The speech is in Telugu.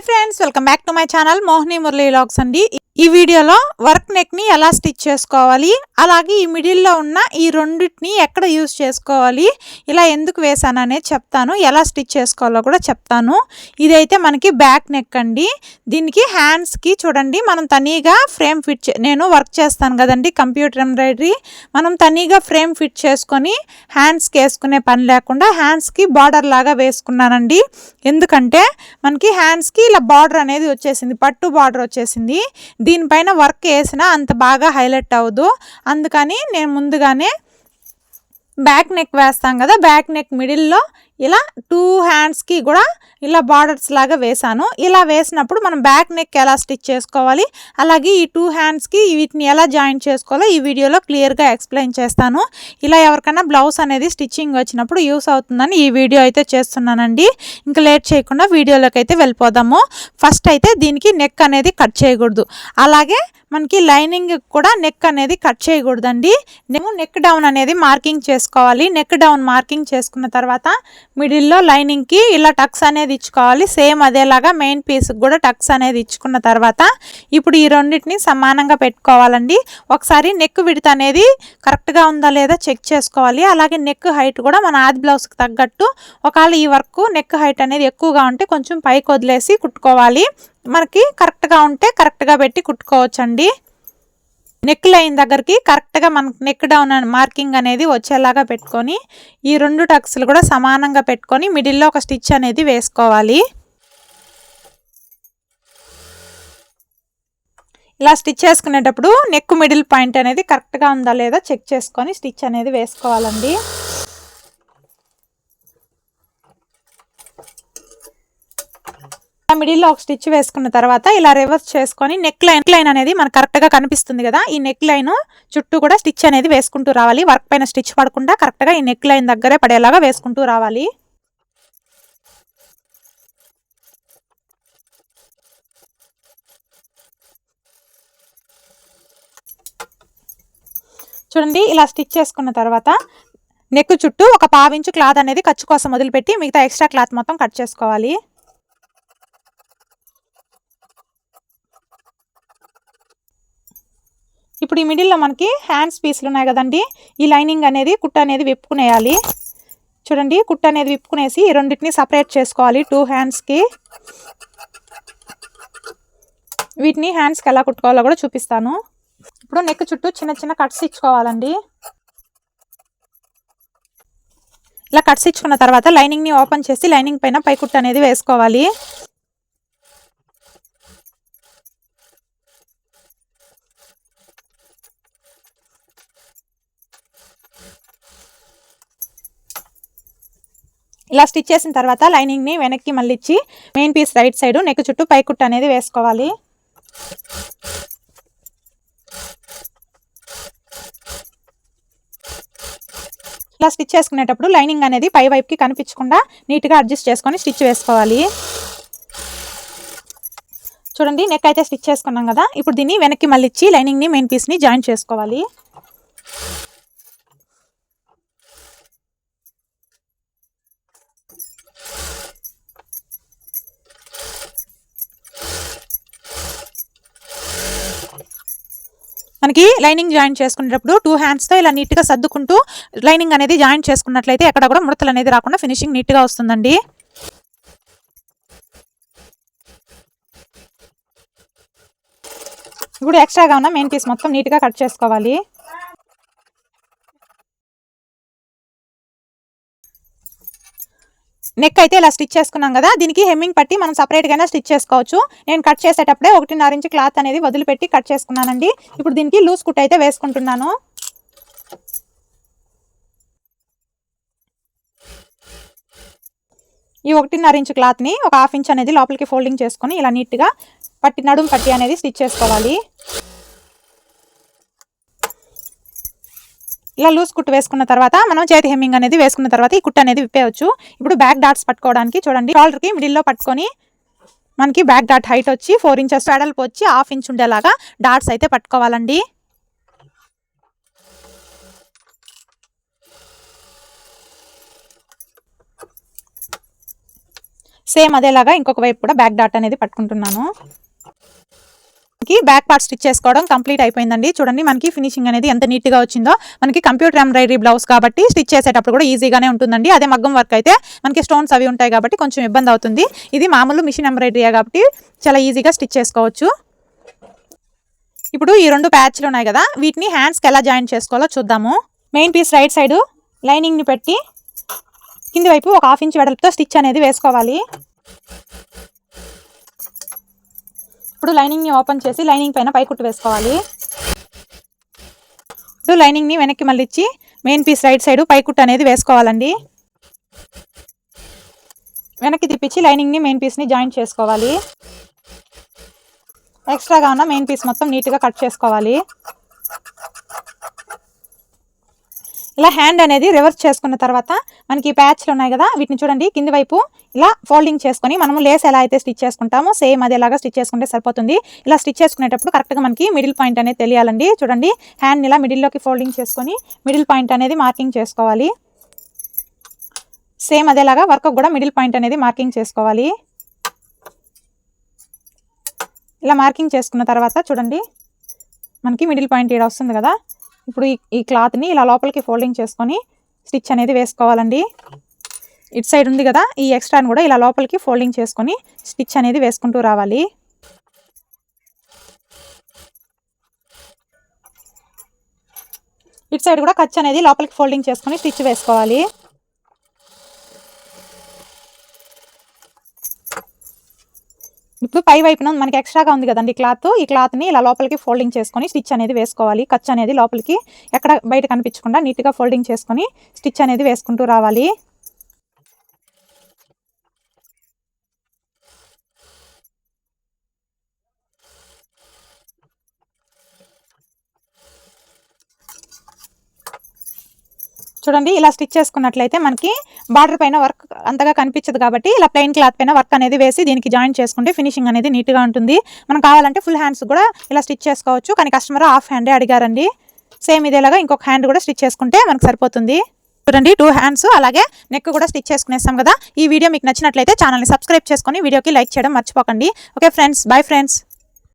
Hi friends welcome back to my channel Mohini Murali logs అండి. ఈ వీడియోలో వర్క్ నెక్ని ఎలా స్టిచ్ చేసుకోవాలి? అలాగే ఈ మిడిల్లో ఉన్న ఈ రెండింటిని ఎక్కడ యూజ్ చేసుకోవాలి? ఇలా ఎందుకు వేసాను అనేది చెప్తాను. ఎలా స్టిచ్ చేసుకోవాలో కూడా చెప్తాను. ఇదైతే మనకి బ్యాక్ నెక్ అండి. దీనికి హ్యాండ్స్కి చూడండి మనం తనీగా ఫ్రేమ్ ఫిట్ నేను వర్క్ చేస్తాను కదండి కంప్యూటర్ ఎంబ్రాయిడరీ. మనం తనీగా ఫ్రేమ్ ఫిట్ చేసుకొని హ్యాండ్స్కి వేసుకునే పని లేకుండా హ్యాండ్స్కి బార్డర్ లాగా వేసుకున్నానండి. ఎందుకంటే మనకి హ్యాండ్స్కి ఇలా బార్డర్ అనేది వచ్చేసింది పట్టు బార్డర్ వచ్చేసింది. దీనిపైన వర్క్ వేసినా అంత బాగా హైలైట్ అవ్వదు. అందుకని నేను ముందుగానే బ్యాక్ నెక్ వేస్తాం కదా బ్యాక్ నెక్ మిడిల్లో ఇలా టూ హ్యాండ్స్కి కూడా ఇలా బార్డర్స్ లాగా వేసాను ఇలా వేసినప్పుడు మనం బ్యాక్ నెక్ ఎలా స్టిచ్ చేసుకోవాలి అలాగే ఈ టూ హ్యాండ్స్కి వీటిని ఎలా జాయిన్ చేసుకోవాలో ఈ వీడియోలో క్లియర్గా ఎక్స్ప్లెయిన్ చేస్తాను. ఇలా ఎవరికైనా బ్లౌజ్ అనేది స్టిచ్చింగ్ వచ్చినప్పుడు యూస్ అవుతుందని ఈ వీడియో అయితే చేస్తున్నానండి. ఇంకా లేట్ చేయకుండా వీడియోలోకి అయితే వెళ్ళిపోదాము. ఫస్ట్ అయితే దీనికి నెక్ అనేది కట్ చేయకూడదు. అలాగే మనకి లైనింగ్ కూడా నెక్ అనేది కట్ చేయకూడదండి. మేము నెక్ డౌన్ అనేది మార్కింగ్ చేసుకోవాలి. నెక్ డౌన్ మార్కింగ్ చేసుకున్న తర్వాత మిడిల్లో లైనింగ్కి ఇలా టక్స్ అనేది ఇచ్చుకోవాలి. సేమ్ అదేలాగా మెయిన్ పీస్కి కూడా టక్స్ అనేది ఇచ్చుకున్న తర్వాత ఇప్పుడు ఈ రెండింటిని సమానంగా పెట్టుకోవాలండి. ఒకసారి నెక్ విడత అనేది కరెక్ట్గా ఉందా లేదా చెక్ చేసుకోవాలి. అలాగే నెక్ హైట్ కూడా మన ఆది బ్లౌజ్కి తగ్గట్టు ఒకవేళ ఈ వర్క్ నెక్ హైట్ అనేది ఎక్కువగా ఉంటే కొంచెం పైకి వదిలేసి కుట్టుకోవాలి. మనకి కరెక్ట్గా ఉంటే కరెక్ట్గా పెట్టి కుట్టుకోవచ్చండి. నెక్ లైన్ దగ్గరికి కరెక్ట్గా మనకు నెక్ డౌన్ మార్కింగ్ అనేది వచ్చేలాగా పెట్టుకొని ఈ రెండు టక్స్లు కూడా సమానంగా పెట్టుకొని మిడిల్లో ఒక స్టిచ్ అనేది వేసుకోవాలి. ఇలా స్టిచ్ చేసుకునేటప్పుడు నెక్ మిడిల్ పాయింట్ అనేది కరెక్ట్గా ఉందా లేదా చెక్ చేసుకొని స్టిచ్ అనేది వేసుకోవాలండి. మిడిల్లో ఒక స్టిచ్ వేసుకున్న తర్వాత ఇలా రివర్స్ చేసుకొని నెక్ లైన్ లైన్ అనేది మనకు కరెక్ట్గా కనిపిస్తుంది కదా. ఈ నెక్ లైన్ చుట్టూ కూడా స్టిచ్ అనేది వేసుకుంటూ రావాలి. వర్క్ పైన స్టిచ్ పడకుండా కరెక్ట్గా ఈ నెక్ లైన్ దగ్గరే పడేలాగా వేసుకుంటూ రావాలి. చూడండి ఇలా స్టిచ్ చేసుకున్న తర్వాత నెక్ చుట్టూ ఒక పావించు క్లాత్ అనేది ఖర్చు కోసం వదిలిపెట్టి మిగతా ఎక్స్ట్రా క్లాత్ మొత్తం కట్ చేసుకోవాలి. ఇప్పుడు ఈ మిడిల్లో మనకి హ్యాండ్స్ పీసులు ఉన్నాయి కదండి. ఈ లైనింగ్ అనేది కుట్ట అనేది విప్పుకునేయాలి. చూడండి కుట్ట అనేది విప్పుకునేసి ఈ రెండింటిని సపరేట్ చేసుకోవాలి. టూ హ్యాండ్స్కి వీటిని హ్యాండ్స్కి ఎలా కుట్టుకోవాలో కూడా చూపిస్తాను. ఇప్పుడు నెక్ చుట్టూ చిన్న చిన్న కట్స్ ఇచ్చుకోవాలండి. ఇలా కట్స్ ఇచ్చుకున్న తర్వాత లైనింగ్ని ఓపెన్ చేసి లైనింగ్ పైన పైకుట్టు అనేది వేసుకోవాలి. ఇలా స్టిచ్ చేసిన తర్వాత లైనింగ్ని వెనక్కి మళ్ళిచ్చి main piece right side neck చుట్టూ పైకుట్టు అనేది వేసుకోవాలి. ఇలా స్టిచ్ చేసుకునేటప్పుడు లైనింగ్ అనేది పై వైపుకి కనిపించకుండా నీట్గా అడ్జస్ట్ చేసుకొని స్టిచ్ వేసుకోవాలి. చూడండి నెక్ అయితే స్టిచ్ చేసుకున్నాం కదా. ఇప్పుడు దీన్ని వెనక్కి మళ్ళీ ఇచ్చి లైనింగ్ని మెయిన్ పీస్ని జాయిన్ చేసుకోవాలి. మనకి లైనింగ్ జాయిన్ చేసుకునేటప్పుడు టూ హ్యాండ్స్తో ఇలా నీట్గా సర్దుకుంటూ లైనింగ్ అనేది జాయిన్ చేసుకున్నట్లయితే ఎక్కడ కూడా ముడతలు అనేది రాకుండా ఫినిషింగ్ నీట్గా వస్తుందండి. ఇప్పుడు ఎక్స్ట్రాగా ఉన్న మెయిన్ పీస్ మొత్తం నీట్గా కట్ చేసుకోవాలి. నెక్ అయితే ఇలా స్టిచ్ చేసుకున్నాం కదా దీనికి హెమ్మింగ్ పట్టి మనం సపరేట్గానే స్టిచ్ చేసుకోవచ్చు. నేను కట్ చేసేటప్పుడే ఒకటిన్నర ఇంచు క్లాత్ అనేది వదిలిపెట్టి కట్ చేసుకున్నానండి. ఇప్పుడు దీనికి లూజ్ కుట్ అయితే వేసుకుంటున్నాను. ఈ ఒకటిన్నర ఇంచు క్లాత్ని ఒక హాఫ్ ఇంచ్ అనేది లోపలికి ఫోల్డింగ్ చేసుకొని ఇలా నీట్గా పట్టి నడుం పట్టి అనేది స్టిచ్ చేసుకోవాలి. ఇలా లూజ్ కుట్టు వేసుకున్న తర్వాత మనం చేతి హెమ్మింగ్ అనేది వేసుకున్న తర్వాత ఈ కుట్టు అనేది విప్పేయచ్చు. ఇప్పుడు బ్యాక్ డాట్స్ పట్టుకోవడానికి చూడండి. షోల్డర్కి మిడిల్లో పట్టుకొని మనకి బ్యాక్ డాట్ హైట్ వచ్చి ఫోర్ ఇంచెస్ వెడల్పు వచ్చి హాఫ్ ఇంచ్ ఉండేలాగా డాట్స్ అయితే పట్టుకోవాలండి. సేమ్ అదేలాగా ఇంకొక వైపు కూడా బ్యాక్ డాట్ అనేది పట్టుకుంటున్నాను. మనకి బ్యాక్ పార్ట్ స్టిచ్ చేసుకోవడం కంప్లీట్ అయిపోయిందండి. చూడండి మనకి ఫినిషింగ్ అనేది ఎంత నీట్గా వచ్చిందో. మనకి కంప్యూటర్ ఎంబ్రాయిడరీ బ్లౌజ్ కాబట్టి స్టిచ్ చేసేటప్పుడు కూడా ఈజీగానే ఉంటుందండి. అదే మగ్గం వర్క్ అయితే మనకి స్టోన్స్ అవి ఉంటాయి కాబట్టి కొంచెం ఇబ్బంది అవుతుంది. ఇది మామూలు మిషన్ ఎంబ్రాయిడరీ కాబట్టి చాలా ఈజీగా స్టిచ్ చేసుకోవచ్చు. ఇప్పుడు ఈ రెండు ప్యాచ్లు ఉన్నాయి కదా వీటిని హ్యాండ్స్కి ఎలా జాయిన్ చేసుకోవాలో చూద్దాము. మెయిన్ పీస్ రైట్ సైడ్ లైనింగ్ని పెట్టి కింది వైపు ఒక హాఫ్ ఇంచ్ వెడల్పుతో స్టిచ్ అనేది వేసుకోవాలి. ఇప్పుడు లైనింగ్ని ఓపెన్ చేసి లైనింగ్ పైన పైకుట్టు వేసుకోవాలి. ఇప్పుడు లైనింగ్ని వెనక్కి మళ్ళీ ఇచ్చి మెయిన్ పీస్ రైట్ సైడ్ పైకుట్టు అనేది వేసుకోవాలండి. వెనక్కి తిప్పించి లైనింగ్ని మెయిన్ పీస్ని జాయింట్ చేసుకోవాలి. ఎక్స్ట్రాగా ఉన్న మెయిన్ పీస్ మొత్తం నీట్గా కట్ చేసుకోవాలి. ఇలా హ్యాండ్ అనేది రివర్స్ చేసుకున్న తర్వాత మనకి ప్యాచ్లు ఉన్నాయి కదా వీటిని చూడండి. కింది వైపు ఇలా ఫోల్డింగ్ చేసుకొని మనము లేస్ ఎలా అయితే స్టిచ్ చేసుకుంటామో సేమ్ అదేలాగా స్టిచ్ చేసుకుంటే సరిపోతుంది. ఇలా స్టిచ్ చేసుకునేటప్పుడు కరెక్ట్గా మనకి మిడిల్ పాయింట్ అనేది తెలియాలండి. చూడండి హ్యాండ్ ఇలా మిడిల్లోకి ఫోల్డింగ్ చేసుకొని మిడిల్ పాయింట్ అనేది మార్కింగ్ చేసుకోవాలి. సేమ్ అదేలాగా వర్క్ కూడా మిడిల్ పాయింట్ అనేది మార్కింగ్ చేసుకోవాలి. ఇలా మార్కింగ్ చేసుకున్న తర్వాత చూడండి మనకి మిడిల్ పాయింట్ ఇక్కడ వస్తుంది కదా. ఇప్పుడు ఈ క్లాత్ని ఇలా లోపలికి ఫోల్డింగ్ చేసుకొని స్టిచ్ అనేది వేసుకోవాలండి. ఇటు సైడ్ ఉంది కదా ఈ ఎక్స్ట్రాని కూడా ఇలా లోపలికి ఫోల్డింగ్ చేసుకొని స్టిచ్ అనేది వేసుకుంటూ రావాలి. ఇటు సైడ్ కూడా ఖర్చు అనేది లోపలికి ఫోల్డింగ్ చేసుకొని స్టిచ్ వేసుకోవాలి. ఇప్పుడు పై వైపున మనకి ఎక్స్ట్రాగా ఉంది కదండి క్లాత్ ఈ క్లాత్ని ఇలా లోపలికి ఫోల్డింగ్ చేసుకొని స్టిచ్ అనేది వేసుకోవాలి. ఖర్చు అనేది లోపలికి ఎక్కడ బయట కనిపించకుండా నీట్గా ఫోల్డింగ్ చేసుకొని స్టిచ్ అనేది వేసుకుంటూ రావాలి. చూడండి ఇలా స్టిచ్ చేసుకున్నట్లయితే మనకి బార్డర్ పైన వర్క్ అంతగా కనిపించదు కాబట్టి ఇలా ప్లెయిన్ క్లాత్ పైన వర్క్ అనేది వేసి దీనికి జాయిన్ చేసుకుంటే ఫినిషింగ్ అనేది నీట్గా ఉంటుంది. మనం కావాలంటే ఫుల్ హ్యాండ్స్ కూడా ఇలా స్టిచ్ చేసుకోవచ్చు. కానీ కస్టమర్ హాఫ్ హ్యాండే అడిగారండి. సేమ్ ఇదేలాగా ఇంకొక హ్యాండ్ కూడా స్టిచ్ చేసుకుంటే మనకు సరిపోతుంది. చూడండి టూ హ్యాండ్స్ అలాగే నెక్ కూడా స్టిచ్ చేసుకునేస్తాం కదా. ఈ వీడియో మీకు నచ్చినట్లయితే ఛానల్ని సబ్స్క్రైబ్ చేసుకొని వీడియోకి లైక్ చేయడం మర్చిపోకండి. Okay friends bye friends.